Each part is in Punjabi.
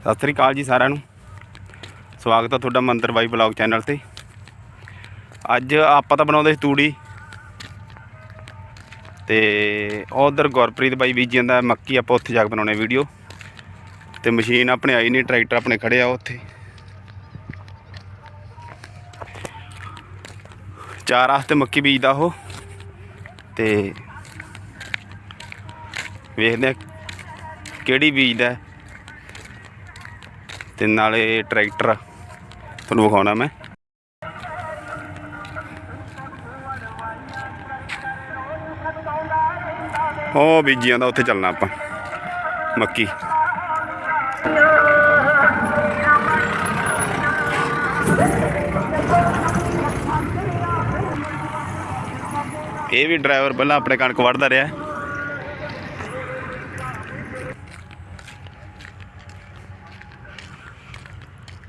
ਸਤਿ ਸ੍ਰੀ ਅਕਾਲ ਜੀ ਸਾਰਿਆਂ ਨੂੰ। ਸਵਾਗਤ ਹੈ ਤੁਹਾਡਾ ਮੰਤਰ ਬਾਈ ਬਲੌਗ ਚੈਨਲ ਤੇ। ਅੱਜ ਆਪਾਂ ਤਾਂ ਬਣਾਉਂਦੇ ਸੀ ਤੂੜੀ। ਤੇ ਉਧਰ ਗੁਰਪ੍ਰੀਤ ਬਾਈ ਬੀਜੀ ਜਾਂਦਾ, ਮੱਕੀ ਆਪਾਂ ਉੱਥੇ ਜਾ ਕੇ ਬਣਾਉਣੇ ਵੀਡੀਓ। ਤੇ ਮਸ਼ੀਨ ਆਪਣੇ ਆਈ ਨਹੀਂ, ਟਰੈਕਟਰ ਆਪਣੇ ਖੜੇ ਆ ਉੱਥੇ। ਚਾਰ ਆਸਤੇ ਮੱਕੀ ਬੀਜਦਾ ਉਹ। ਤੇ ਵੇਖਦੇ ਆ ਕਿਹੜੀ ਬੀਜਦਾ। ਤੇ ਨਾਲੇ ਟਰੈਕਟਰ ਤੁਹਾਨੂੰ ਵਿਖਾਉਣਾ ਮੈਂ। ਉਹ ਬੀਜੀਆਂ ਦਾ ਉੱਥੇ ਚੱਲਣਾ ਆਪਾਂ। ਮੱਕੀ। ਇਹ ਵੀ ਡਰਾਈਵਰ ਪਹਿਲਾਂ ਆਪਣੇ ਕਣਕ ਵੜਦਾ ਰਿਹਾ।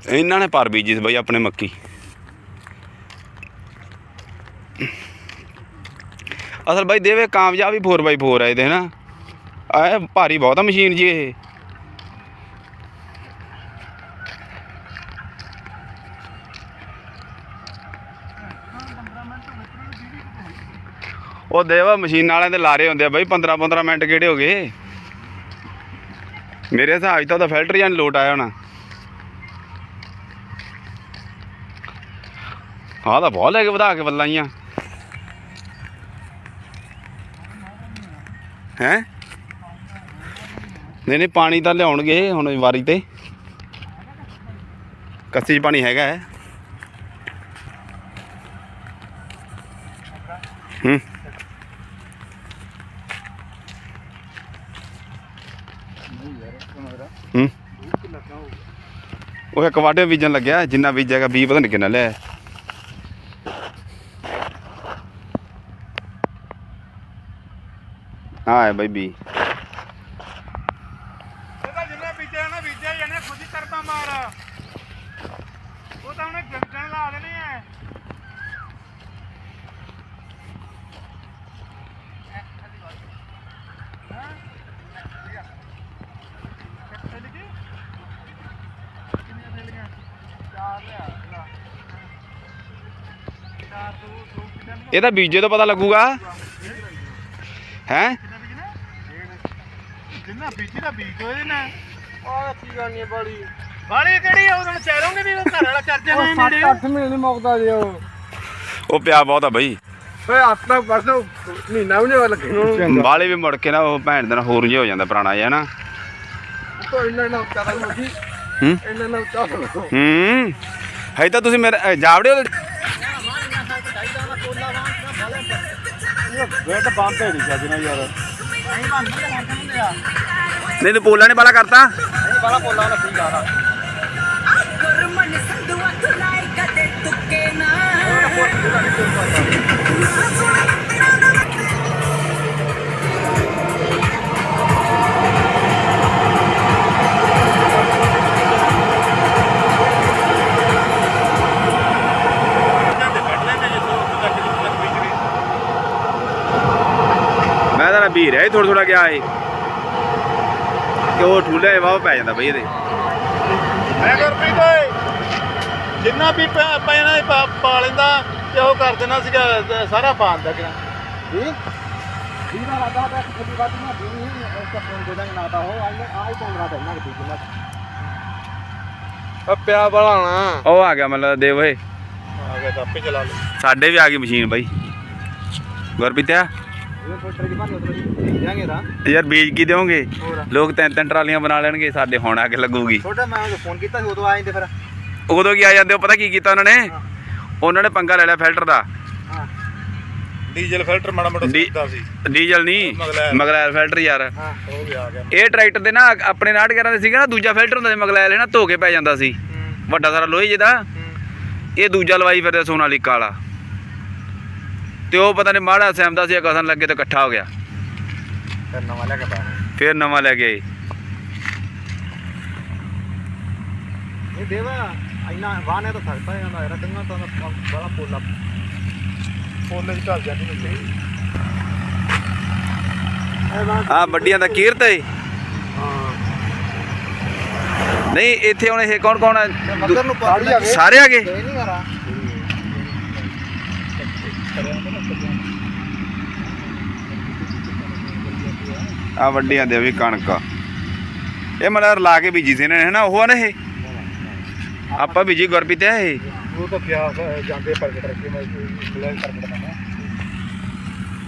ਇਹਨਾਂ ਨੇ ਪਰ ਬੀਜੀ ਸੀ ਬਈ, ਆਪਣੇ ਮੱਕੀ। ਅਸਲ ਬਾਈ, ਦੇਵੇ ਕਾਮਯਾਬ ਹੀ 4x4 ਆ ਇਹਦੇ ਨਾ ਆ ਭਾਰੀ ਬਹੁਤ ਆ ਮਸ਼ੀਨ ਜੀ ਇਹ। ਉਹ ਦੇਵਾ, ਮਸ਼ੀਨ ਵਾਲਿਆਂ ਦੇ ਲਾਰੇ ਹੁੰਦੇ ਆ ਬਾਈ 15 15 ਮਿੰਟ ਕਿਹੜੇ ਹੋ ਗਏ? ਮੇਰੇ ਹਿਸਾਬ 'ਚ ਤਾਂ ਉਹਦਾ ਫਿਲਟਰ ਜਾਂ ਲੋਟ ਆਇਆ ਹੋਣਾ। ਆਹ ਤਾਂ ਬਹੁਤ ਲੈ ਕੇ ਵਧਾ ਕੇ ਬੱਲਾਈਆਂ ਹੈ ਨਹੀਂ ਨਹੀਂ, ਪਾਣੀ ਤਾਂ ਲਿਆਉਣਗੇ ਹੁਣ ਵਾਰੀ ਤੇ। ਕੱਸੀ 'ਚ ਪਾਣੀ ਹੈਗਾ ਹੈ। ਹੂੰ। ਹੂੰ। ਉਹ ਇੱਕ ਵਾਢੇ ਬੀਜਣ ਲੱਗਿਆ, ਜਿੰਨਾ ਬੀਜੇਗਾ ਬੀ ਪਤਾ ਨਹੀਂ ਕਿੰਨਾ ਲਿਆ ਬਾਈ ਬੀ ਉਹਦਾ ਜਿੰਨੇ ਬੀਜਿਆ ਨਾ ਬੀਜਿਆ ਹੀ ਇਹਨੇ ਖੁਦ ਹੀ ਕਰਦਾ ਮਾਰ। ਉਹ ਤਾਂ ਉਹਨੇ ਗੰਗਣ ਲਾ ਦੇਣੇ ਐ ਇਹ ਤਾਂ ਬੀਜੇ ਤੋਂ ਪਤਾ ਲੱਗੂਗਾ। ਹੈ? ਜਿੰਨਾ ਬੀਜੀ ਦਾ ਬੀਜ ਹੋਏ ਨਾ ਆਹ ਕੀ ਗੱਲ ਨਹੀਂ ਬਾਲੀ। ਬਾਲੀ ਕਿਹੜੀ ਆ ਉਹਨਾਂ ਚਾਰੋਂਗੇ ਵੀ ਉਹ ਘਰ ਵਾਲਾ ਕਰ ਜਾਣਾ ਨੇੜੇ 8 ਮਹੀਨੇ ਨਹੀਂ ਮੁੱਕਦਾ ਜੀ ਉਹ। ਉਹ ਪਿਆ ਬਹੁਤ ਆ ਬਈ। ਫੇ ਆਪਣਾ ਬਸ ਮਹੀਨਾ ਵੀ ਨਹੀਂ ਲੱਗੇ ਨੂੰ। ਬਾਲੇ ਵੀ ਮੁੜ ਕੇ ਨਾ ਉਹ ਭੈਣ ਦੇ ਨਾਲ ਹੋਰ ਜਿਹਾ ਹੋ ਜਾਂਦਾ ਪੁਰਾਣਾ ਜਿਹਾ ਨਾ ਤੋਂ ਇੰਨਾ ਨਾ ਤਾਂ ਮੁੱਕੀ ਹੂੰ? ਇੰਨਾ ਨਾ ਤਾਂ ਹੂੰ। ਹੈ ਤਾਂ ਤੁਸੀਂ ਮੇਰੇ ਜਾਵੜੇ ਉਹਦੇ ਵੇਟ ਬੰਦ ਹੈ ਨਹੀਂ ਨਾ ਯਾਰ। ਨਹੀਂ ਤੂੰ ਪੋਲਾ ਨੇ ਬਾਲਾ ਕਰਤਾ? ਬੜਾ ਪੋਲਾ ਨਾ ਠੀਕ ਆ ਗੁਰਮਨ ਸੰਧੂਆ ਤੁਲਾਈ ਕਦੇ ਤੁਕੇ ਨਾ। ਵੀਰ ਹੈ ਥੋੜਾ ਥੋੜਾ ਗਿਆ ਏ ਕਿ ਉਹ ਠੂਲੇ ਵਾਹ ਪੈ ਜਾਂਦਾ ਬਈ ਇਹਦੇ। ਮੈਂ ਗੁਰਪ੍ਰੀਤ ਓਏ ਜਿੰਨਾ ਵੀ ਪ- ਪੈਣਾ ਇਹ ਪਾ ਪਾ ਲੈਂਦਾ ਤੇ ਉਹ ਕਰ ਦੇਣਾ ਸੀਗਾ ਸਾਰਾ ਪਾਣ ਦਾ ਕਿਨਾ ਜੀ ਵੀਰਾ ਵਾਦਾ ਦਾ ਖੱਡੀ ਬਾਤ ਨਾ ਵੀ ਉਸ ਦਾ ਫੋਨ ਦੇ ਦਾਂਗੇ ਨਾ ਤਾਂ ਹੋ ਆਈ ਆਈ ਕੋਲ ਰਾ ਦੇਣਾ ਕਿ। ਜਿੰਨਾ ਆ ਪਿਆ ਬਲਾਣਾ। ਉਹ ਆ ਗਿਆ ਮਤਲਬ ਦੇ ਓਏ। ਆ ਗਿਆ ਤਾਂ ਆਪੇ ਚਲਾ ਲਓ। ਸਾਡੇ ਵੀ ਆ ਗਈ ਮਸ਼ੀਨ ਬਾਈ। ਗੁਰਪ੍ਰੀਤਿਆ ਇਹ ਯਾਰ ਬੀਜ ਕੀ ਦਿਓਗੇ? ਹੋਰ। ਲੋਕ ਤਿੰਨ ਤਿੰਨ ਟਰਾਲੀਆਂ ਬਣਾ ਲੈਣਗੇ ਸਾਡੇ ਹੁਣ ਆ ਕੇ ਲੱਗੂਗੀ। ਛੋਟਾ ਮੈਂ ਉਹ ਫੋਨ ਕੀਤਾ ਸੀ ਉਦੋਂ ਆਏ ਤੇ ਫਿਰ। ਉਦੋਂ ਕੀ ਆ ਜਾਂਦੇ ਉਹ ਪਤਾ ਕੀ ਕੀਤਾ ਉਹਨਾਂ ਨੇ? ਉਹਨਾਂ ਨੇ ਪੰਗਾ ਲੈ ਲਿਆ ਫਿਲਟਰ ਦਾ। ਹਾਂ। ਡੀਜ਼ਲ ਫਿਲਟਰ ਮਾੜਾ ਮੋਟਾ ਡੀ- ਸਿੱਧਾ ਸੀ। ਡੀਜ਼ਲ ਨਹੀਂ ਮਗਲੈਰ। ਮਗਲੈਰ ਫਿਲਟਰ ਯਾਰ। ਹਾਂ। ਉਹ ਵੀ ਆ ਗਿਆ। ਇਹ ਟਰੈਕਟਰ ਦੇ ਨਾ ਆਪਣੇ 911 ਦੇ ਸੀਗਾ ਨਾ ਦੂਜਾ ਫਿਲਟਰ ਹੁੰਦਾ ਸੀ ਮਗਲੈਰ ਨਾ ਧੋ ਕੇ ਪੈ ਜਾਂਦਾ ਸੀ। ਵੱਡਾ ਸਾਰਾ ਲੋਹੇ ਜਿਹਦਾ। ਇਹ ਦੂਜਾ ਲਵਾਈ ਫਿਰਦਾ ਸੋਨਾਲੀਕਾ ਵਾਲਾ ਤੇ ਉਹ ਪਤਾ ਨਹੀਂ ਮਾੜਾ ਸੈਮਦਾ ਸੀ ਕਸਨ ਲੱਗੇ ਤੇ ਇਕੱਠਾ ਹੋ ਗਿਆ। ਫਿਰ ਨਵਾਂ ਲੈ ਕੇ ਪਾਣਾ ਫਿਰ ਨਵਾਂ ਲੈ ਕੇ ਆਏ ਇਹ ਦੇਵਾ ਇੰਨਾ ਵਾਹਨੇ ਤਾਂ ਸਕਦਾ ਜਾਂਦਾ ਯਾਰ ਕੰਗਾ ਤਾਂ ਬੜਾ ਪੋਲਾ। ਪੋਲੇ ਚ ਢਲ ਜਾਂਦੀ ਮਿੱਟੀ ਆ ਵੱਡੀਆਂ ਦਾ ਕੀਰਤ ਹਾਂ ਨਹੀਂ ਇੱਥੇ ਹੁਣ ਇਹ ਕੌਣ ਕੌਣ ਹੈ ਨੂੰ ਸਾਰੇ ਆ ਗਏ? ਨਹੀਂ ਆ ਵੱਡੀ ਆਂਦੇ ਆ ਵੀ ਕਣਕ। ਇਹ ਮਤਲਬ ਲਾ ਕੇ ਬੀਜੀ ਸੀ ਨੇ ਹਨਾ? ਉਹ ਆ ਨਾ ਇਹ? ਆਪਾਂ ਬੀਜੀ ਗੁਰਪ੍ਰੀਤ ਹੈ ਇਹ? ਉਹ ਤਾਂ ਪਿਆ ਜਾਂਦੇ ਪ੍ਰਗਟ ਰੱਖੇ ਮੈਂ ਬਲੈਕ ਪ੍ਰਗਟ ਦਾ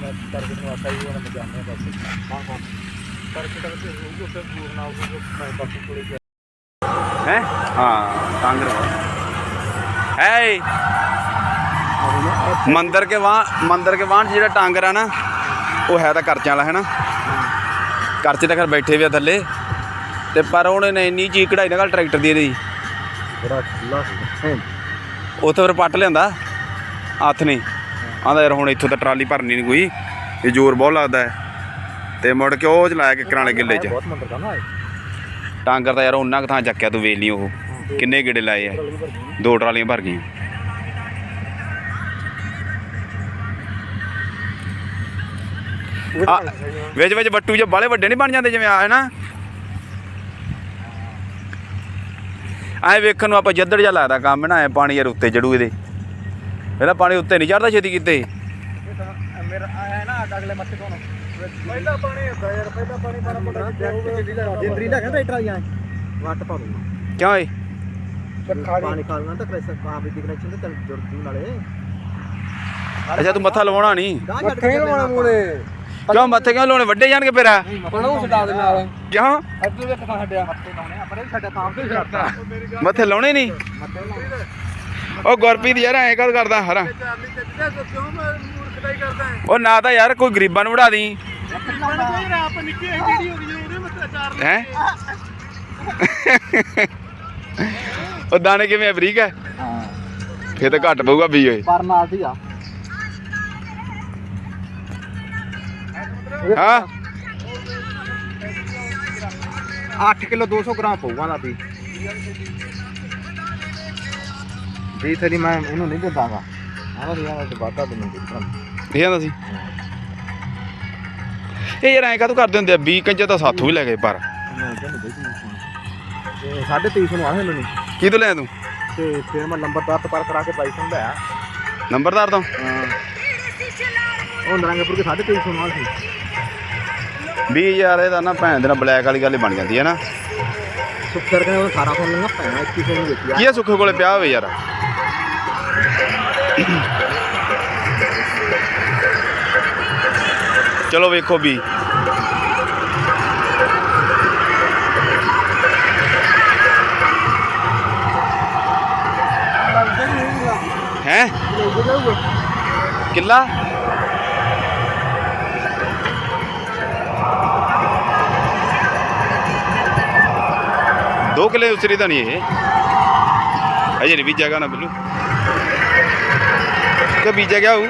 ਮੈਂ ਪ੍ਰਗਟ ਨੂੰ ਜੀ ਉਹਨਾਂ ਮੈਂ ਜਾਣਿਆ ਬਸ। ਹਾਂ ਹਾਂ। ਪ੍ਰਗਟ ਵਿੱਚ ਉਹ ਫਿਰ ਦੂਰ ਨਾ ਉਹ ਬਾਕੀ ਕੋਲੇ ਹੈ? ਹਾਂ ਟਾਂਗਰ ਹੈ ਮੰਦਰ ਕੇ ਵਾਂ ਮੰਦਰ ਕੇ ਵਾਂ 'ਚ ਜਿਹੜਾ ਟਾਂਗਰ ਆ ਨਾ ਉਹ ਹੈ ਤਾਂ ਕਰਚਾਂ ਵਾਲਾ ਹੈ ਨਾ? ਕਰਚੇ ਤਾਂ ਖਰ ਬੈਠੇ ਵੀ ਆ ਥੱਲੇ। ਤੇ ਪਰ ਉਹਨੇ ਨੇ ਇੰਨੀ ਚੀਕ ਕਢਾਈ ਨਾ ਟਰੈਕਟਰ ਦੀ ਇਹਦੀ। ਉੱਥੇ ਫਿਰ ਪੱਟ ਲਿਆਂਦਾ ਹੱਥ ਨਹੀਂ। ਆਂਦਾ ਯਾਰ ਹੁਣ ਇੱਥੋਂ ਤਾਂ ਟਰਾਲੀ ਭਰਨੀ ਨਹੀਂ ਕੋਈ ਇਹ ਜ਼ੋਰ ਬਹੁਤ ਲੱਗਦਾ ਹੈ। ਤੇ ਮੁੜ ਕੇ ਉਹ ਚਲਾਇਆ ਕਿ ਕਰਾਲੇ ਗਿੱਲੇ 'ਚ। ਟਾਂਗਰ ਤਾਂ ਯਾਰ ਉਹਨਾਂ ਥਾਂ ਚੱਕਿਆ ਤੂੰ ਵੇਲ ਨਹੀਂ ਉਹ। ਕਿੰਨੇ ਗੇੜੇ ਲਾਏ ਆ। ਦੋ ਟਰਾਲੀਆਂ ਭਰ ਗਈਆਂ। ਵਿੱਚ ਵਿੱਚ ਬੱਟੂ ਜੇ ਬਾਲੇ ਵੱਡੇ ਨਹੀਂ ਬਣ ਜਾਂਦੇ ਜਿਵੇਂ ਆ ਹੈ ਨਾ? ਐ ਵੇਖਣ ਨੂੰ ਆਪਾਂ ਜੱਦੜ ਜਿਹਾ ਲੱਗਦਾ ਕੰਮ ਨਾ? ਐ ਪਾਣੀ ਯਾਰ ਉੱਤੇ ਚੜੂ ਇਹਦੇ। ਇਹਦਾ ਪਾਣੀ ਉੱਤੇ ਨਹੀਂ ਚੜਦਾ ਛੇਤੀ ਕਿਤੇ। ਮੇਰਾ ਆਇਆ ਨਾ ਅਗਲੇ ਮੱਥੇ ਕੋਣ ਪਹਿਲਾ ਪਾਣੀ ਹੁੰਦਾ ਯਾਰ ਪਹਿਲਾ ਪਾਣੀ ਬੜਾ ਬੜਾ ਜਿੰਦਰੀ ਲੈ ਕਹਿੰਦਾ ਟਰਾਈ ਆਏ ਵੱਟ ਪਾ ਦੂੰਗਾ। ਕਿਉਂ ਏ ਪਾਣੀ ਖਾਲਣਾ ਤਾਂ ਕ੍ਰੈਸ਼ਰ ਪਾ ਵੀ ਕਨੈਕਸ਼ਨ ਤੇ ਚੱਲ ਜੁੜ ਜੂ ਨਾਲੇ। ਅੱਛਾ ਤੂੰ ਮੱਥਾ ਲਵਾਉਣਾ ਨਹੀਂ? ਮੱਥੇ ਲਵਾਉਣਾ ਮੂਲੇ ਕਿਉਂ ਮੱਥੇ ਕਿਉਂ ਲਾਉਣੇ? ਵੱਡੇ ਜਾਣਗੇ ਫਿਰ। ਆ ਛਡਾ ਦੇ ਨਾਲ। ਕਿਉਂ? ਅੱਧੂ ਦੇ ਕਿਥਾਂ ਛੱਡਿਆ ਮੱਥੇ ਲਾਉਣੇ ਆਪਣੇ ਸਾਡਾ ਕੰਮ ਤੇ ਛੱਡਦਾ ਮੱਥੇ ਲਾਉਣੇ ਨਹੀਂ? ਮੱਥੇ ਲਾਉਣੇ। ਉਹ ਗੁਰਪ੍ਰੀਤ ਯਾਰ ਐਂ ਕਦ ਕਰਦਾ ਹਰਾ? ਉਹ ਨਾ ਤਾਂ ਯਾਰ ਕੋਈ ਗਰੀਬਾਂ ਨੂੰ ਵੜਾ ਦੀ। ਬਣ ਕੋਈ ਆਪ ਨਿੱਕੀ ਜਿਹੀ ਜਿਹੜੀ ਹੋ ਗਈ ਉਹਦੇ ਮੱਥੇ ਚਾਰ ਹੈ? ਉਹ ਦਾਣੇ ਕਿਵੇਂ ਬਰੀਕ ਹੈ ਹਾਂ। ਫੇਰ ਤਾਂ ਘੱਟ ਪਊਗਾ ਵੀ ਓਏ। ਪਰ ਨਾਲ ਦੀ ਆ। ਹਾਂ? 8 ਕਿਲੋ 200 ਗ੍ਰਾਮ ਪਊਗਾ ਨਾ ਵੀ ਜੀ ਤੇਰੀ ਮੈਂ ਇਹਨੂੰ ਨਹੀਂ ਦਿੰਦਾਗਾ। ਆਹ ਯਾਰ ਤੇ ਵਾਦਾ ਤੈਨੂੰ ਦਿੱਤਾ। ਇਹ ਜਾਂਦਾ ਸੀ। ਇਹ ਯਾਰ ਐਂ ਕਾਹਤੋਂ ਕਰਦੇ ਹੁੰਦੇ ਆ? 20 ਕੰਜੇ ਤਾਂ ਸਾਥੋਂ ਵੀ ਲੈ ਗਏ ਪਰ। ਦੇ ਸਾਢੇ 300 ਨੂੰ ਆਹੇ ਮੈਨੂੰ ਕੀ ਤੋਂ ਲਿਆ ਤੂੰ? ਤੇ ਫਿਰ ਮੈਂ ਨੰਬਰਦਾਰ ਤੋਂ ਪਰ ਕਰਾ ਕੇ ਪੈਸੇ ਹੁੰਦਾ ਨੰਬਰਦਾਰ ਤੋਂ। ਹਾਂ। ਉਹ ਨਰੰਗਪੁਰ ਕੇ ਸਾਢੇ 300 ਨਾਲ ਸੀ। 20000 ਇਹਦਾ ਨਾ ਭੈਣ ਦੇ ਨਾਲ ਬਲੈਕ ਵਾਲੀ ਗੱਲ ਹੀ ਬਣ ਜਾਂਦੀ ਹੈ ਨਾ। ਸੁਖਰ ਕਹਿੰਦਾ ਉਹ ਸਾਰਾ ਫੋਨ ਨਾ ਪੈਣਾ 2100 ਨੂੰ ਵੇਚਿਆ ਕੀ ਆ ਸੁੱਖੇ ਕੋਲੇ ਪਿਆ ਹੋਵੇ ਯਾਰ? ਚਲੋ ਵੇਖੋ ਵੀ। ਹੈ? ਕਿੱਲਾ? ਦੋ ਕਿੱਲੇ ਉਸਰੀ ਤਾਂ ਨਹੀਂ ਇਹ। ਅਜੇ ਨਹੀਂ ਬੀਜਿਆਗਾ ਨਾ ਬਿੱਲੂ ਕਿ ਬੀਜਿਆ ਗਿਆ ਹੂ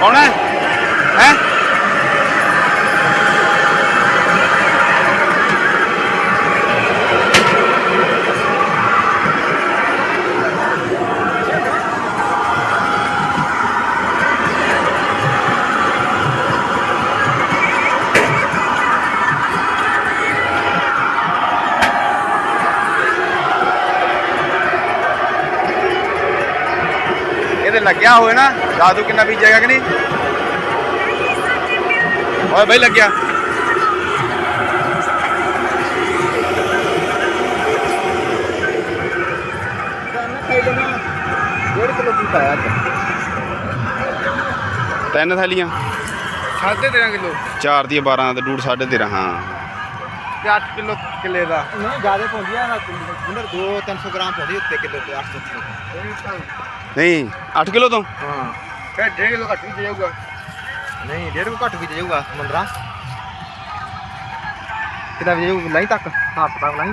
ਕੌਣ ਹੈ ਹੈ ਇਹਦੇ ਲੱਗਿਆ ਹੋਏ ਨਾ ਜਾਦੂ ਕਿੰਨਾ ਬੀਜੇਗਾ ਕਿ ਨਹੀਂ? ਓਏ ਬਈ ਲੱਗਿਆ। ਤਿੰਨ ਥੈਲੀਆਂ। ਸਾਢੇ 13 ਕਿਲੋ? ਚਾਰ ਦੀਆਂ 12 ਤੇ ਡੂਢ 13.5 ਹਾਂ। ਤੇ 8 ਕਿਲੋ ਕਿਲੇ ਦਾ? ਨਹੀਂ ਜ਼ਿਆਦਾ ਪਾਉਂਦੀ ਆ ਨਾ ਉਹਨਾਂ 2 300 ਗ੍ਰਾਮ ਪਾਉਂਦੀ ਉੱਤੇ ਕਿਲੋ ਤੇ 800 ਨਹੀਂ 8 ਕਿਲੋ ਤੋਂ? ਹਾਂ। ਫਿਰ 1.5 ਕਿਲੋ ਘੱਟ ਵੀ ਜਾਊਗਾ। ਨਹੀਂ 1.5 ਕਿਲੋ ਘੱਟ ਵੀ ਜਾਊਗਾ ਮੰਦਰਾ ਕਿਦਾ ਵੀ ਜਾਊਗਾ ਲਾਈ ਤੱਕ ਹੱਥ ਤੱਕ ਲਾਈ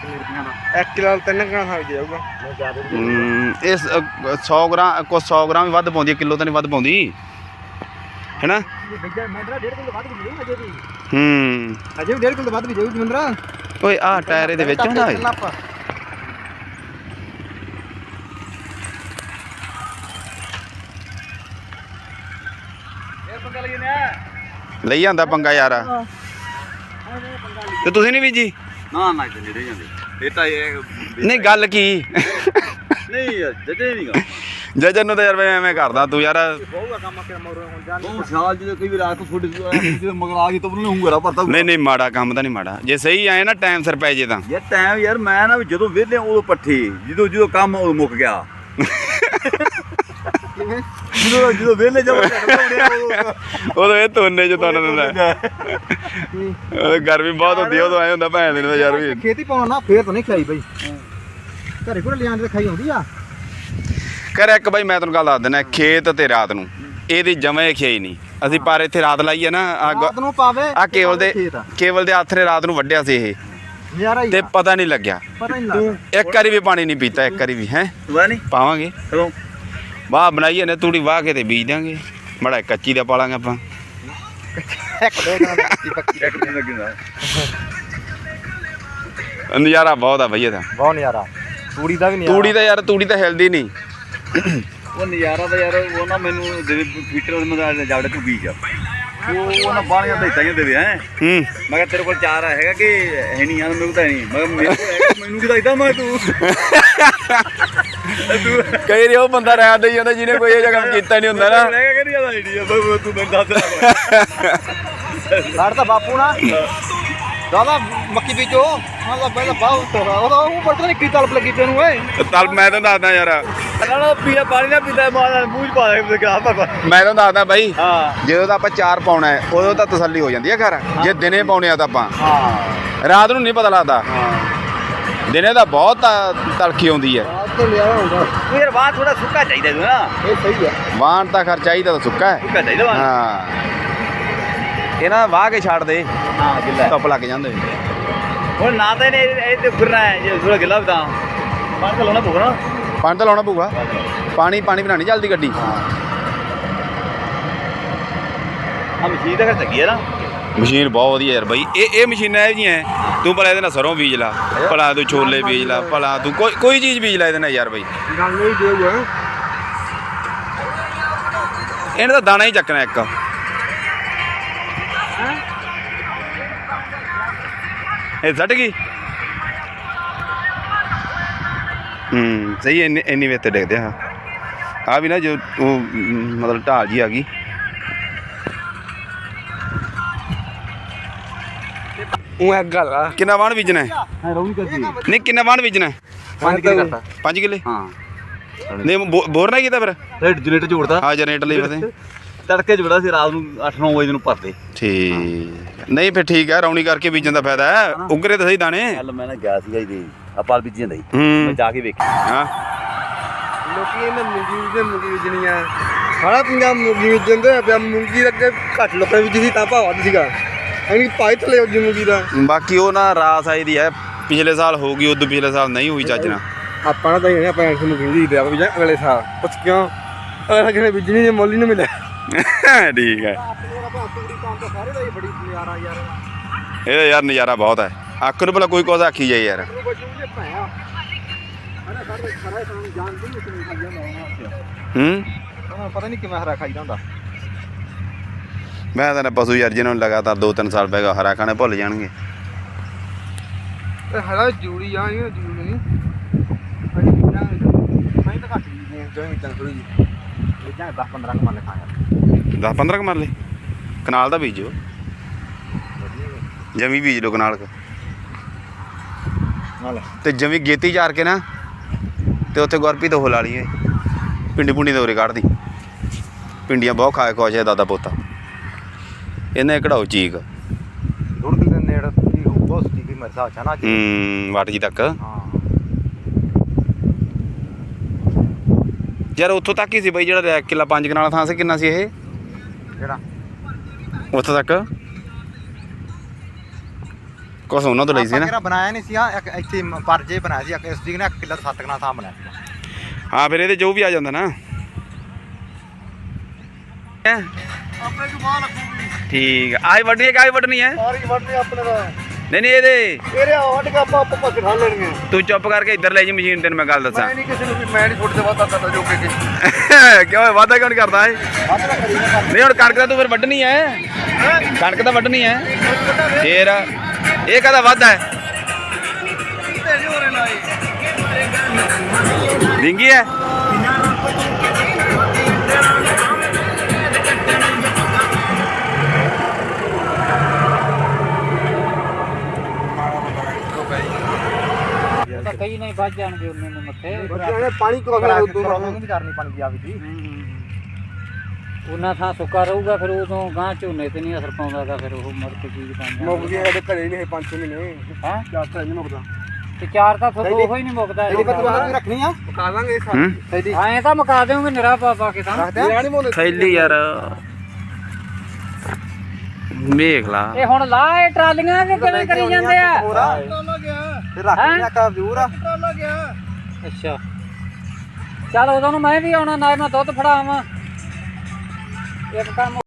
ਕਿੰਨੇ ਰੁਪਈਆਂ ਦਾ 1 ਕਿਲੋ 3 ਗ੍ਰਾਮ ਖਾ ਜਾਊਗਾ। ਜ਼ਿਆਦਾ ਹਮ, ਇਸ 100 ਗ੍ਰਾਮ ਕੋ 100 ਗ੍ਰਾਮ ਵੱਧ ਪਾਉਂਦੀ ਕਿਲੋ ਤਾਂ ਨਹੀਂ ਵੱਧ ਪਾਉਂਦੀ। ਹੈਨਾ? ਬੱਜਾ ਮੰਦਰਾ ਡੇਢ ਕਿਲੋ ਵੱਧ ਵੀ ਅਜੇ ਵੀ। ਹੂੰ। ਅਜੇ ਵੀ ਡੇਢ ਕਿਲੋ ਵੱਧ ਵੀ ਜਾਊ ਮੰਦਰਾ ਓਏ ਆਹ ਟਾਇਰ ਇਹਦੇ ਵਿੱਚ ਹੁੰਦਾ ਏ ਲਈ ਜਾਂਦਾ ਪੰਗਾ ਯਾਰ। ਤੇ ਤੁਸੀਂ ਨਹੀਂ ਬੀਜੀ? ਨਾ ਨਾ ਇੱਥੇ ਨੇੜੇ ਜਾਂਦੇ ਇਹ ਤਾਂ ਇਹ ਨਹੀਂ ਗੱਲ ਕੀ? ਨਹੀਂ ਯਾਰ ਜਦੇ ਨਹੀਂਗਾ ਜਜਨ ਨੂੰ ਤਾਂ ਯਾਰ ਮੈਂ ਐਵੇਂ ਕਰਦਾ ਤੂੰ ਯਾਰ ਬਹੁਗਾ ਕੰਮ ਕਿ ਮੋਰ ਹੁਣ ਜਾਣ ਉਹ ਸਾਲ ਜਦੋਂ ਕਈ ਵੀ ਰਾਤ ਨੂੰ ਫੁੱਟ ਜਦੋਂ ਮਗਰ ਆ ਗਈ ਤਾਂ ਉਹਨੂੰ ਹੂੰਗਰਾ ਭਰਤਾ ਨਹੀਂ ਨਹੀਂ ਮਾੜਾ ਕੰਮ ਤਾਂ ਨਹੀਂ ਮਾੜਾ। ਜੇ ਸਹੀ ਆਏ ਨਾ ਟਾਈਮ ਸਿਰ ਪੈ ਜੇ ਤਾਂ। ਯਾਰ ਟਾਈਮ ਯਾਰ ਮੈਂ ਨਾ ਜਦੋਂ ਵਿਹਲੇ ਉਦੋਂ ਪੱਠੀ ਜਦੋਂ ਜਦੋਂ ਕੰਮ ਉਦੋਂ ਮੁੱਕ ਗਿਆ। ਜਦੋਂ ਜਦੋਂ ਵਿਹਲੇ ਜਦੋਂ ਉਦੋਂ ਇਹ ਤੋਨੇ ਚ ਤੋਨ ਦਿੰਦਾ। ਉਹ ਗਰਮੀ ਬਹੁਤ ਹੁੰਦੀ ਉਦੋਂ ਐ ਹੁੰਦਾ ਭੈਣ ਦੇ ਯਾਰ ਵੀ। ਖੇਤੀ ਪਾਉਣ ਨਾ ਫੇਰ ਤਾਂ ਨਹੀਂ ਖਾਈ ਬਈ। ਘਰੇ ਕੋਲ ਲਿਆਂ ਤੇ ਖਾਈ ਹੁੰਦੀ ਆ। ਕਰ ਇੱਕ ਬਾਈ ਮੈਂ ਤੈਨੂੰ ਗੱਲ ਦੱਸ ਦਿੰਦਾ ਖੇਤ ਤੇ ਰਾਤ ਨੂੰ। ਇਹਦੀ ਜਮੇ ਖਿਆਈ ਨਹੀਂ। ਅਸੀਂ ਪਰ ਇੱਥੇ ਰਾਤ ਲਾਈ ਆ ਨਾ ਆ ਰਾਤ ਨੂੰ ਪਾਵੇ ਆ ਕੇਵਲ ਦੇ। ਕੇਵਲ ਦੇ ਹੱਥ ਨੇ ਰਾਤ ਨੂੰ ਵੱਢਿਆ ਸੀ ਇਹ। ਨਜ਼ਾਰਾ ਹੀ ਤੇ। ਪਤਾ ਨਹੀਂ ਲੱਗਿਆ। ਪਤਾ ਹੀ ਨਹੀਂ ਲੱਗਦਾ। ਇੱਕ ਵਾਰੀ ਵੀ ਪਾਣੀ ਨਹੀਂ ਪੀਤਾ ਇੱਕ ਵਾਰੀ ਵੀ ਹੈ? ਪਾਵਾਂਗੇ। ਕਦੋਂ ਵਾਹ ਬਣਾਈਏ ਨੇ ਤੂੜੀ ਵਾਹ ਕੇ ਤੇ ਬੀਜ ਦਾਂਗੇ ਮੜਾ ਕੱਚੀ ਦਾ ਪਾਲਾਂਗੇ ਆਪਾਂ। ਦੋ ਦੀ ਨਜ਼ਾਰਾ ਬਹੁਤ ਆ ਬਈ ਇਹਦਾ। ਬਹੁਤ ਨਜ਼ਾਰਾ। ਤੂੜੀ ਦਾ ਵੀ ਨਜ਼ਾਰਾ। ਤੂੜੀ ਤਾਂ ਯਾਰ ਤੂੜੀ ਤਾਂ ਹਿਲਦੀ ਨਹੀਂ। ਉਹ ਨਜ਼ਾਰਾ ਤਾਂ ਯਾਰ ਉਹ ਨਾ ਮੈਨੂੰ ਦੇ ਫੀਟਰ ਮਦਾ ਜਾਵੜੇ ਤੂੰ ਬੀਜ ਆ। ਉਹ ਉਹਨਾਂ ਬਾਣੀਆਂ ਦੇ ਇਤਾਂ ਦੇਵੇ ਹੈ। ਹੂੰ। ਮੈਂ ਕਿਹਾ ਤੇਰੇ ਕੋਲ ਚਾਰ ਹੈਗਾ ਕਿ ਹੈ ਨਹੀਂ ਯਾਰ ਮੇਰੇ ਕੋਲ ਤਾਂ ਨਹੀਂ। ਮੈਂ ਮੇਰੇ ਕੋਲ ਮੈਨੂੰ ਕਿਦਾਂ ਇਦਾਂ ਮੈਂ ਤੂੰ? ਤੂੰ ਕਈ ਵਾਰੀ ਉਹ ਬੰਦਾ ਰਹਿ ਦੇਈ ਜਾਂਦਾ ਜਿਹਨੇ ਕੋਈ ਇਹ ਕੰਮ ਕੀਤਾ ਨਹੀਂ ਹੁੰਦਾ ਨਾ। ਲੈ ਕੇ ਨਹੀਂ ਆਦਾ ਆਈਡੀਆ ਤੂੰ ਮੈਨੂੰ ਦੱਸ ਰਿਹਾ ਸਾਡ ਤਾਂ ਬਾਪੂ ਨਾ। ਦਾਦਾ ਮੱਕੀ ਬੀਜੋ। ਹਾਂ ਤਾਂ ਪਹਿਲਾਂ ਬਾਹੂ ਤੋਰਾ ਉਹ ਤਾਂ ਉਹ ਪਤਾ ਨਹੀਂ ਕੀ ਤਲਪ ਲੱਗੀ ਤੈਨੂੰ ਓਏ। ਤਲ ਮੈਂ ਤੁਹਾਨੂੰ ਦੱਸਦਾ ਯਾਰ। ਨਾ ਪੀਣਾ ਪਾਣੀ ਨਾ ਪੀਂਦਾ ਮਾਰ ਮੂੰਹ ਚ ਪਾ ਦੇ ਤੇ ਗਲਾਸ ਪਾ ਮੈਂ ਤੁਹਾਨੂੰ ਦੱਸਦਾ ਬਾਈ ਹਾਂ। ਜਦੋਂ ਤਾਂ ਆਪਾਂ ਚਾਰ ਪਾਉਣਾ ਹੈ ਉਦੋਂ ਤਾਂ ਤਸੱਲੀ ਹੋ ਜਾਂਦੀ ਹੈ ਘਰ ਜੇ ਦਿਨੇ ਪਾਉਣੇ ਆ ਤਾਂ ਆਪਾਂ। ਹਾਂ। ਰਾਤ ਨੂੰ ਨਹੀਂ ਪਤਾ ਲੱਗਦਾ। ਹਾਂ। ਦਿਨੇ ਤਾਂ ਬਹੁਤ ਤ- ਤਲਖੀ ਆਉਂਦੀ ਹੈ। ਆਜ ਤੋਂ ਲਿਆ ਹੁੰਦਾ। ਯਾਰ ਬਾਹਰ ਥੋੜਾ ਸੁੱਕਾ ਚਾਹੀਦਾ ਤੂੰ ਨਾ। ਇਹ ਸਹੀ ਹੈ। ਵਾਹਣ ਤਾਂ ਖਰ ਚਾਹੀਦਾ ਤਾਂ ਸੁੱਕਾ ਹੈ। ਸੁੱਕਾ ਚਾਹੀਦਾ ਬਾਹਰ ਹਾਂ। ਇਹਨਾਂ ਵਾਹ ਕੇ ਛੱਡ ਦੇ। ਹਾਂ ਗਿੱਲਾ ਧੁੱਪ ਲੱਗ ਜਾਂਦੇ। ਹੁਣ ਨਾ ਤਾਂ ਇਹਨੇ ਇਹ ਤੇ ਫਿਰਨਾ ਹੈ ਜੇ ਥੋੜਾ ਗਿੱਲਾ ਵੀ ਤਾਂ। ਪਾਣੀ ਤਾਂ ਲਾਉਣਾ ਪਊਗਾ ਨਾ। ਪਾਣੀ ਤਾਂ ਲਾਉਣਾ ਪਊਗਾ। ਪਾਣੀ ਪਾਣੀ ਬਣਾਣੀ ਜਲਦੀ ਗੱਡੀ। ਆ ਮਸ਼ੀਨ ਤਾਂ ਕਰ ਚੱਕੀ ਹੈ ਨਾ। ਮਸ਼ੀਨ ਬਹੁਤ ਵਧੀਆ ਯਾਰ ਬਾਈ। ਇਹ ਇਹ ਮਸ਼ੀਨਾਂ ਇਹ ਜੀਆਂ ਤੂੰ ਭਲਾ ਇਹਦੇ ਨਾਲ ਸਰੋਂ ਬੀਜ ਲਾ ਭਲਾ ਤੂੰ ਛੋਲੇ ਬੀਜ ਲਾ ਭਲਾ ਤੂੰ ਕੋਈ ਕੋਈ ਚੀਜ਼ ਬੀਜ ਲੈ ਇਹਦੇ ਨਾਲ ਯਾਰ ਬਾਈ। ਗੱਲ ਨਹੀਂ ਦੇਊਗਾ ਇਹਨੇ ਤਾਂ ਦਾਣਾ ਹੀ ਚੱਕਣਾ ਇੱਕ। ਇਹ ਸੱਟ ਗਈ? ਹੂੰ ਸਹੀ ਹੈ, ਇੰਨੀ ਇੰਨੀ ਵੇ ਤੇ ਡਿੱਗਦੇ ਆ ਆ ਵੀ ਨਾ ਜੋ ਉਹ ਮਤਲਬ ਢਾਲ ਜੀ ਆ ਗਈ। ਉਹ ਇੱਕ ਗੱਲ ਆ। ਕਿੰਨਾ ਵਾਣ ਬੀਜਣਾ ਹੈ? ਹਾਂ ਰੌਣੀ ਕਰਦੀ। ਨਹੀਂ ਕਿੰਨਾ ਵਾਣ ਬੀਜਣਾ 5 ਕਿਲੋ ਕਰਤਾ। 5 ਕਿੱਲੇ? ਹਾਂ। ਨਹੀਂ ਬੋ- ਬੋਰ ਨਾ ਕੀਤਾ ਫਿਰ? ਰੇਟ ਜਨਰੇਟਰ ਜੋੜਦਾ। ਹਾਂ ਜਨਰੇਟਰ ਲਈ ਵਸੇ। ਤੜਕੇ ਜੋੜਾ ਸੀ ਰਾਤ ਨੂੰ 8-9 ਵਜੇ ਨੂੰ ਭਰਦੇ। ਠੀਕ। ਨਹੀਂ ਫਿਰ ਠੀਕ ਹੈ ਰੌਣੀ ਕਰਕੇ ਬੀਜਣ ਦਾ ਫਾਇਦਾ ਹੈ। ਉਗਰੇ ਤਾਂ ਸਹੀ ਦਾਣੇ। ਕੱਲ ਮੈਂ ਨਾ ਗਿਆ ਸੀਗਾ ਜੀ ਆਪਾਲ ਬੀਜੀ ਜਾਂਦਾ ਸੀ ਹੂੰ। ਮੈਂ ਜਾ ਕੇ ਵੇਖਿਆ। ਹਾਂ। ਲੋਕੀ ਇਹਨਾਂ ਮੂੰਗੀ ਦੇ ਮੂੰਗੀ ਬੀਜਣੀ ਆ। ਸਾਰਾ ਪੰਜਾਬ ਮੂੰਗੀ ਬੀਜਦੇ ਆ ਪਿਆ ਮੂੰਗੀ ਦਾ ਅੱਗੇ ਘੱਟ ਲੋਕਾਂ ਬੀਜੀ ਸੀ ਤਾਂ ਭਾਅ ਵੱਧ ਸੀਗਾ। ਐਨੀ ਪਾਈ ਥਲੇ ਉੱਜੀ ਮੂੰਗੀ ਦਾ। ਬਾਕੀ ਉਹ ਨਾ ਰਾਸ ਆਈ ਦੀ ਹੈ। ਪਿਛਲੇ ਸਾਲ ਹੋ ਗਈ ਉਦੋਂ ਪਿਛਲੇ ਸਾਲ ਨਹੀਂ ਹੋਈ ਚੱਜ ਨਾਲ। ਆਪਾਂ ਨਾ ਤਾਂ ਆਪਾਂ ਐਂ ਮੂੰਗੀ ਦੀ ਦੇ ਆਪਾਂ ਅਗਲੇ ਸਾਲ। ਪੁੱਛ ਕਿਉਂ? ਅਗਲੇ ਕਹਿੰਦੇ ਬੀਜਣੀ ਨੇ ਮੁੱਲ ਨਹੀਂ ਮਿਲਿਆ। ਠੀਕ ਹੈ। ਸਾਰੇ ਦਾ ਹੀ ਬੜੀ ਨਜ਼ਾਰਾ ਯਾਰ। ਇਹ ਯਾਰ ਨਜ਼ਾਰਾ ਬਹੁਤ ਹੈ। ਅੱਖ ਨੂੰ ਭਲਾ ਕੋਈ ਕੁਝ ਆਖੀ ਜਾਏ ਯਾਰ। ਉਹ ਬਚੂ ਜੇ ਭੈਆ ਅਰੇ ਸਾਰੇ ਸਾਰੇ ਸਾਨੂੰ ਜਾਣਦੇ ਹੀ ਨਹੀਂ ਖਾਈ ਜਾਂਦਾ ਹੂੰ ਉਹਨਾਂ ਪਤਾ ਨਹੀਂ ਕਿਵੇਂ ਹਰਾ ਖਾਈਦਾ ਹੁੰਦਾ। ਮੈਂ ਤਾਂ ਨਾ ਪਸ਼ੂ ਯਾਰ ਜਿਹਨਾਂ ਨੂੰ ਲਗਾਤਾਰ 2-3 ਸਾਲ ਪੈ ਗਿਆ ਹਰਾ ਖਾਣੇ ਭੁੱਲ ਜਾਣਗੇ। ਤੇ ਹਰਾ ਜੂੜੀ ਆ ਇਹ ਜੂੜੀ ਨਹੀਂ। ਮੈਂ ਤਾਂ ਘੱਟ ਜੀ ਜਿਵੇਂ ਤਾਂ ਥੋੜੀ ਜੀ ਇਹ ਜਾਂ 10 15 ਕਮਾਲੇ ਖਾਇਆ 10-15 ਕ ਮਰਲੇ ਕਨਾਲ ਦਾ ਬੀਜੋ। ਜਮੀ ਬੀਜ ਲੋ ਕਨਾਲ ਕ। ਨਾਲ ਤੇ ਜਮੀ ਗੇਤੀ ਚਾਰ ਕੇ ਨਾ ਤੇ ਉੱਥੇ ਗੁਰਪੀ ਤੋਂ ਲਾ ਲਈਏ। ਪਿੰਡੀ ਪੁੰਡੀ ਦੇ ਉਰੇ ਕੱਢਦੀ। ਪਿੰਡੀਆਂ ਬਹੁਤ ਖਾਏ ਹੈ ਦਾਦਾ ਪੋਤਾ। ਇਹਨੇ ਕਢਾਓ ਚੀਕ। ਥੋੜੀ ਦਿਨ ਨੇੜੇ ਦੀ ਬਹੁਤ ਠੀਕ ਹੀ ਮਰਸਾ ਚਾਨਾ ਜੀ ਹੂੰ ਵਾਟ ਜੀ ਤੱਕ। ਯਾਰ ਉੱਥੋਂ ਤੱਕ ਹੀ ਸੀ ਬਈ ਜਿਹੜਾ ਕਿੱਲਾ 5 ਕਨਾਲ ਥਾਂ ਸੀ ਕਿੰਨਾ ਸੀ ਇਹ? ਜਿਹੜਾ ਉੱਥੋਂ ਤੱਕ? ਕੁਛ ਉਹਨਾਂ ਤੋਂ ਲਈ ਸੀ ਨਾ। ਕਿਹੜਾ ਬਣਾਇਆ ਨਹੀਂ ਸੀ ਆ ਇੱਥੇ ਪਰਜੇ ਬਣਾਇਆ ਸੀ ਇੱਕ ਇਸ ਦੀ ਨੇ ਕਿੱਲਾ ਸੱਤ ਕਨਾ ਥਾਂ ਬਣਾਇਆ ਸੀ। ਹਾਂ ਫਿਰ ਇਹਦੇ ਜੋ ਵੀ ਆ ਜਾਂਦਾ ਨਾ। ਹੈ ਆਪਣੇ ਨੂੰ ਬਾਹ ਲੱਗੂਗੀ ਠੀਕ ਆ। ਆਈ ਵੱਢਣੀ ਹੈ ਕਿ ਆਈ ਵੱਢਣੀ ਹੈ? ਸਾਰੀ ਵੱਢਣੀ ਆਪਣੇ ਦਾ ਨਹੀਂ ਨਹੀਂ ਇਹਦੇ। ਇਹਦੇ ਵੱਢ ਕੇ ਆਪਾਂ ਆਪਾਂ ਖਾ ਲੈਣਗੇ ਤੂੰ ਚੁੱਪ ਕਰਕੇ ਇੱਧਰ ਲੈ ਜੀ ਮਸ਼ੀਨ ਤੈਨੂੰ ਮੈਂ ਗੱਲ ਦੱਸਾਂ। ਮੈਂ ਨਹੀਂ ਕਿਸੇ ਨੂੰ ਵੀ ਮੈਂ ਨਹੀਂ ਛੋਟੇ ਵਾਦਾ ਕਰਦਾ ਜੋ ਕਿ ਕਿਉਂ ਵਾਦਾ ਕਿਉਂ ਨਹੀਂ ਕਰਦਾ ਏ ਨਹੀਂ ਹੁਣ ਕਣਕ ਤਾਂ ਤੂੰ ਫਿਰ ਵੱਢਣੀ ਹੈ। ਕਣਕ ਤਾਂ ਵੱਢਣੀ ਹੈ। ਫੇਰ। ਇਹ ਕਦਾ ਵਾਦਾ ਹੈ? ਡਿੰਗੀ ਹੈ? ਤਾਂ ਕਈ ਨਹੀਂ ਵੱਜ ਜਾਣਗੇ ਉਹਨੇ ਨੂੰ ਮੱਥੇ। ਪਾਣੀ ਕੋ ਨਹੀਂ ਕਰਨੀ ਪਾਣੀ ਦੀ ਆਵੀ ਦੀ ਉਹਨਾਂ ਥਾਂ ਸੁੱਕਾ ਰਹੂਗਾ ਫਿਰ ਉਦੋਂ ਗਾਂ ਝੋਨੇ ਤੇ ਨਹੀਂ ਅਸਰ ਪਾਉਂਦਾਗਾ ਫਿਰ ਉਹ ਮੁੜ ਕੇ ਚੀਜ਼ ਬਣ ਜਾਂਦੀ ਸਾਡੇ ਘਰੇ ਨਹੀਂ 5 ਮਹੀਨੇ ਹਾਂ? ਚਾਰ ਤਾਂ ਨਹੀਂ ਮੁਕਦਾ। ਤੇ ਚਾਰ ਤਾਂ ਤੁਹਾਨੂੰ ਉਹ ਹੀ ਨਹੀਂ ਮੁੱਕਦਾ ਰੱਖਣੀ ਆ ਪਕਾ ਦਾਂਗੇ ਹੂੰ? ਐਂ ਤਾਂ ਮੁਕਾ ਦੇਵਾਂਗੇ ਨਿਰਾ ਪਾ ਪਾ ਕੇ ਤਾਂ। ਥੈਲੀ ਯਾਰ। ਵੇਖ ਲਾ। ਇਹ ਹੁਣ ਲਾ ਇਹ ਟਰਾਲੀਆਂ ਕਿ ਕਿਵੇਂ ਕਰੀ ਜਾਂਦੇ ਆ। ਰੱਖ ਹੈਂ? ਕਾ ਦੂਰ ਗਿਆ। ਅੱਛਾ। ਚੱਲ ਉਦੋਂ ਨੂੰ ਮੈਂ ਵੀ ਆਉਣਾ ਨਾਲ ਮੈਂ ਦੁੱਧ ਫੜਾਵਾਂ। ਇੱਕ ਕੰਮ